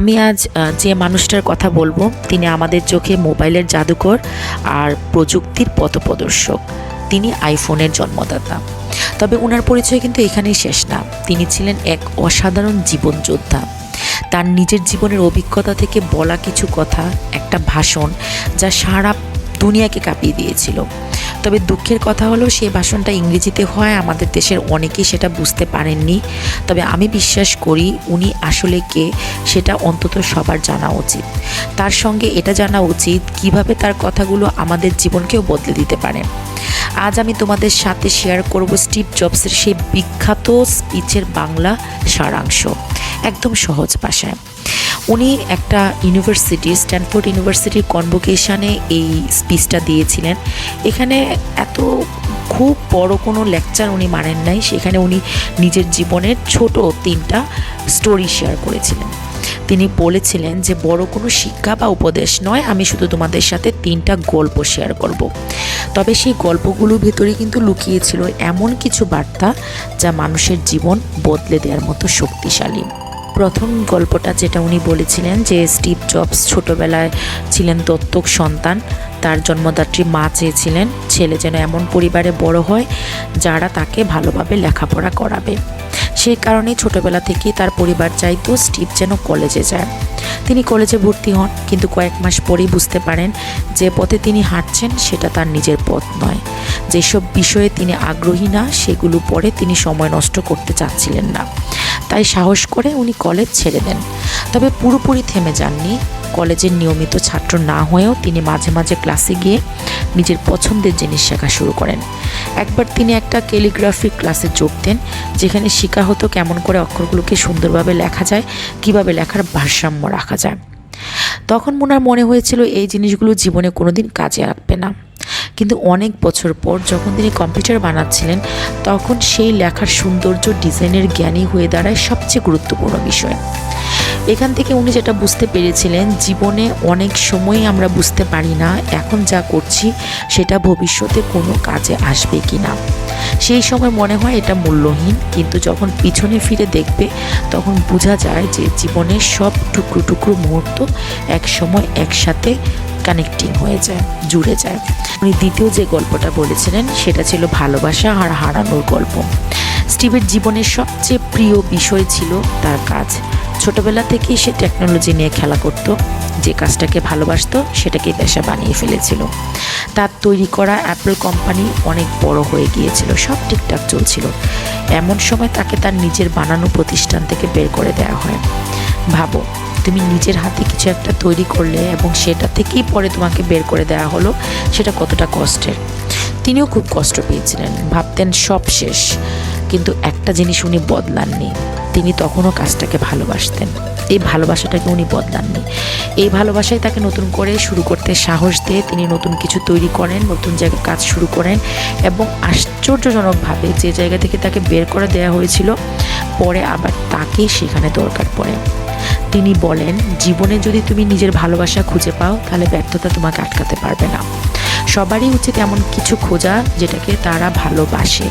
আমি আজ যে মানুষটার কথা বলব, তিনি আমাদের চোখে মোবাইলের জাদুকর আর প্রযুক্তির পথপ্রদর্শক। তিনি আইফোনের জন্মদাতা। তবে ওনার পরিচয় কিন্তু এখানেই শেষ না। তিনি ছিলেন এক অসাধারণ জীবন যোদ্ধা তার নিজের জীবনের অভিজ্ঞতা থেকে বলা কিছু কথা, একটা ভাষণ, যা সারা দুনিয়াকে কাঁপিয়ে দিয়েছিল। তবে দুঃখের কথা হলো, সে ভাষণটা ইংরেজিতে হয়, আমাদের দেশের অনেকেই সেটা বুঝতে পারেননি। তবে আমি বিশ্বাস করি, উনি আসলে কে, সেটা অন্তত সবার জানা উচিত। তার সঙ্গে এটা জানা উচিত, কীভাবে তার কথাগুলো আমাদের জীবনকেও বদলে দিতে পারে। আজ আমি তোমাদের সাথে শেয়ার করব স্টিভ জবসের সেই বিখ্যাত স্পিচের বাংলা সারাংশ, একদম সহজ ভাষায়। উনি একটা ইউনিভার্সিটি স্ট্যানফোর্ড ইউনিভার্সিটির কনভোকেশনে এই স্পিচটা দিয়েছিলেন। এখানে এত খুব বড় কোনো লেকচার উনি মানেন নাই, সেখানে উনি নিজের জীবনের ছোট তিনটা স্টোরি শেয়ার করেছিলেন। তিনি বলেছিলেন যে, বড় কোনো শিক্ষা বা উপদেশ নয়, আমি শুধু তোমাদের সাথে তিনটা গল্প শেয়ার করব। তবে সেই গল্পগুলোর ভেতরে কিন্তু লুকিয়েছিল এমন কিছু বার্তা, যা মানুষের জীবন বদলে দেওয়ার মতো শক্তিশালী। প্রথম গল্পটা যেটা উনি বলেছিলেন যে স্টিভ জবস ছোটবেলায় ছিলেন দত্তক সন্তান, তার জন্মদাত্রী মা চেয়েছিলেন ছেলে যেন এমন পরিবারে বড় হয় যারা তাকে ভালোভাবে লেখাপড়া করাবে। সেই কারণেই ছোটবেলা থেকেই তার পরিবার চাইতো স্টিভ যেন কলেজে যায়। তিনি কলেজে ভর্তি হন, কিন্তু কয়েক মাস পরেই বুঝতে পারেন যে পথে তিনি হাঁটছেন সেটা তার নিজের পথ নয়। যেসব বিষয়ে তিনি আগ্রহী না, সেগুলো পরে তিনি সময় নষ্ট করতে চাচ্ছিলেন না। তাই সাহস করে উনি কলেজ ছেড়ে দেন। তবে পুরোপুরি থেমে যাননি। কলেজের নিয়মিত ছাত্র না হয়েও তিনি মাঝে মাঝে ক্লাসে গিয়ে নিজের পছন্দের জিনিস শেখা শুরু করেন। একবার তিনি একটা ক্যালিগ্রাফি ক্লাসে যোগ দেন, যেখানে শেখা হতো কেমন করে অক্ষরগুলোকে সুন্দরভাবে লেখা যায়, কীভাবে লেখার ভারসাম্য রাখা যায়। তখন ওনার মনে হয়েছিল এই জিনিসগুলো জীবনে কোনোদিন কাজে লাগবে না। কিন্তু অনেক বছর পর যখন তিনি কম্পিউটার বানাচ্ছিলেন, তখন সেই লেখার সৌন্দর্য, ডিজাইনের জ্ঞানী হয়ে দাঁড়ায় সবচেয়ে গুরুত্বপূর্ণ বিষয়। এখান থেকে উনি যেটা বুঝতে পেরেছিলেন, জীবনে অনেক সময় আমরা বুঝতে পারি না এখন যা করছি, সেটা ভবিষ্যতে কোনো কাজে আসবে কি না সেই সময় মনে হয় এটা মূল্যহীন, কিন্তু যখন পিছনে ফিরে দেখবে, তখন বোঝা যায় যে জীবনের সব টুকরো টুকরো মুহূর্ত এক সময় একসাথে কানেক্টিং হয়ে যায়, জুড়ে যায়। উনি দ্বিতীয় যে গল্পটা বলেছিলেন, সেটা ছিল ভালোবাসা আর হারানোর গল্প। স্টিভের জীবনের সবচেয়ে প্রিয় বিষয় ছিল তার কাজ। ছোটবেলা থেকেই সে টেকনোলজি নিয়ে খেলা করত। যে কাজটাকে ভালোবাসতো সেটাকে পেশা বানিয়ে ফেলেছিল। তার তৈরি করা অ্যাপল কোম্পানি অনেক বড় হয়ে গিয়েছিল, সব ঠিকঠাক চলছিল। এমন সময় তাকে তার নিজের বানানো প্রতিষ্ঠান থেকে বের করে দেওয়া হয়। ভাবো তুমি নিজের হাতে কিছু একটা তৈরি করলে এবং সেটা থেকেই পরে তোমাকে বের করে দেওয়া হলো, সেটা কতটা কষ্টের। তিনিও খুব কষ্ট পেয়েছিলেন, ভাবতেন সব শেষ, কিন্তু একটা জিনিস উনি বদলাননি, তিনি তখনও কাজটাকে ভালোবাসতেন। এই ভালোবাসাটাকে উনি বদলাননি। এই ভালোবাসায় তাকে নতুন করে শুরু করতে সাহস দিয়ে তিনি নতুন কিছু তৈরি করেন, নতুন জায়গায় কাজ শুরু করেন এবং আশ্চর্যজনকভাবে যে জায়গা থেকে তাকে বের করে দেওয়া হয়েছিল, পরে আবার তাকেই সেখানে দরকার পড়ে। তিনি বলেন, জীবনে যদি তুমি নিজের ভালোবাসা খুঁজে পাও, তাহলে ব্যর্থতা তোমাকে আটকাতে পারবে না। সবারই উচিত এমন কিছু খোঁজা যেটাকে তারা ভালোবাসে।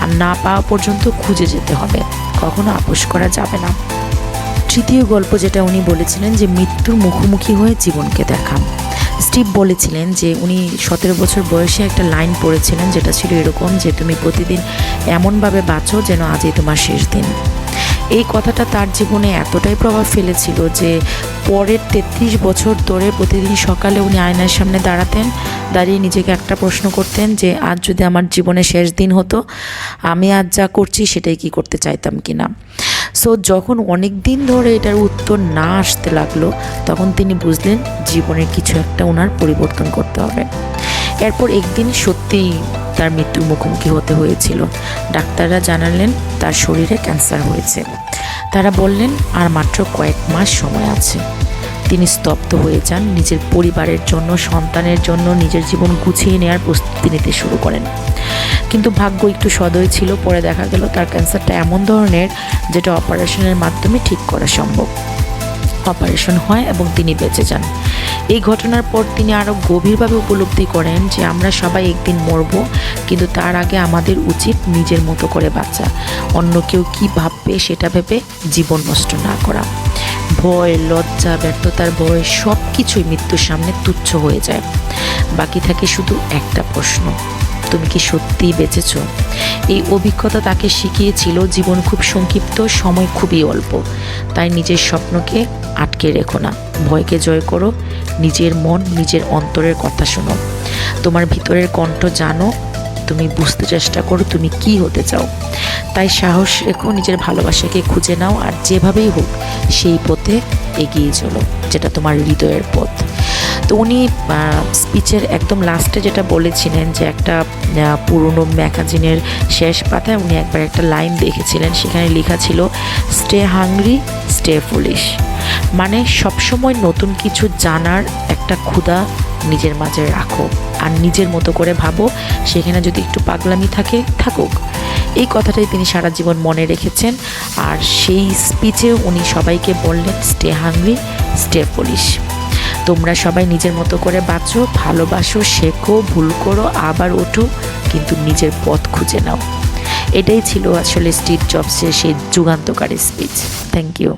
আর না পাওয়া পর্যন্ত খুঁজে যেতে হবে। কখনো আপোষ করা যাবে না। তৃতীয় গল্প যেটা উনি বলেছিলেন যে, মৃত্যুর মুখোমুখি হয়ে জীবনকে দেখা। স্টিভ বলেছিলেন যে, উনি সতেরো বছর বয়সে একটা লাইন পড়েছিলেন যেটা ছিল এরকম যে, তুমি প্রতিদিন এমনভাবে বাঁচো যেন আজই তোমার শেষ দিন। এই কথাটা তার জীবনে এতটাই প্রভাব ফেলেছিল যে পরের তেত্রিশ বছর ধরে প্রতিদিন সকালে উনি আয়নার সামনে দাঁড়াতেন, দাঁড়িয়ে নিজেকে একটা প্রশ্ন করতেন যে, আজ যদি আমার জীবনে শেষ দিন হতো, আমি আজ যা করছি সেটাই কি করতে চাইতাম কি না সো যখন অনেক দিন ধরে এটার উত্তর না আসতে লাগল, তখন তিনি বুঝলেন জীবনের কিছু একটা ওনার পরিবর্তন করতে হবে। এরপর একদিন সত্যিই তার মৃত্যুর মুখোমুখি হতে হয়েছিল। ডাক্তাররা জানালেন, তার শরীরে ক্যান্সার হয়েছে। তারা বললেন, আর মাত্র কয়েক মাস সময় আছে। তিনি স্তব্ধ হয়ে যান, নিজের পরিবারের জন্য, সন্তানের জন্য, নিজের জীবন গুছিয়ে নেওয়ার প্রস্তুতি নিতে শুরু করেন। কিন্তু ভাগ্য একটু সদয় ছিল, পরে দেখা গেল তার ক্যান্সারটা এমন ধরনের যেটা অপারেশনের মাধ্যমে ঠিক করা সম্ভব। অপারেশন হয় এবং তিনি বেঁচে যান। এই ঘটনার পর তিনি আরও গভীরভাবে উপলব্ধি করেন যে আমরা সবাই একদিন মরব, কিন্তু তার আগে আমাদের উচিত নিজের মতো করে বাঁচা। অন্য কেউ কী ভাববে সেটা ভেবে জীবন নষ্ট না করা। ভয়, লজ্জা, ব্যর্থতার ভয় সব কিছুই মৃত্যুর সামনে তুচ্ছ হয়ে যায়। বাকি থাকে শুধু একটা প্রশ্ন, তুমি কি সত্যিই বেঁচেছ? এই অভিজ্ঞতা তাকে শিখিয়েছিল জীবন খুব সংক্ষিপ্ত, সময় খুবই অল্প। তাই নিজের স্বপ্নকে আটকে রেখো না। ভয়কে জয় করো। নিজের মন, নিজের অন্তরের কথা শোনো। তোমার ভিতরের কণ্ঠ জানো। তুমি বুঝতে চেষ্টা করো তুমি কি হতে চাও। তাই সাহস রেখো, নিজের ভালোবাসাকে খুঁজে নাও। আর যেভাবেই হোক, সেই পথে এগিয়ে চলো, যেটা তোমার হৃদয়ের পথ। তো উনি স্পিচের একদম লাস্টে যেটা বলেছিলেন যে একটা পুরনো ম্যাগাজিনের শেষ পাতায় উনি একবার একটা লাইন দেখেছিলেন, সেখানে লেখা ছিল স্টে হাংরি স্টে ফুলিশ মানে সবসময় নতুন কিছু জানার একটা ক্ষুধা নিজের মাঝে রাখো। আর নিজের মতো করে ভাবো, সেখানে যদি একটু পাগলামি থাকে, থাকুক। এই কথাটাই তিনি সারা জীবন মনে রেখেছেন। আর সেই স্পিচে উনি সবাইকে বললেন স্টে হাংরি স্টে পুলিশ তোমরা সবাই নিজের মতো করে বাঁচো, ভালোবাসো, শেখো, ভুল করো, আবার ওঠো, কিন্তু নিজের পথ খুঁজে নাও। এটাই ছিল আসলে স্টিভ জবসের সেই যুগান্তকারী স্পিচ থ্যাংক ইউ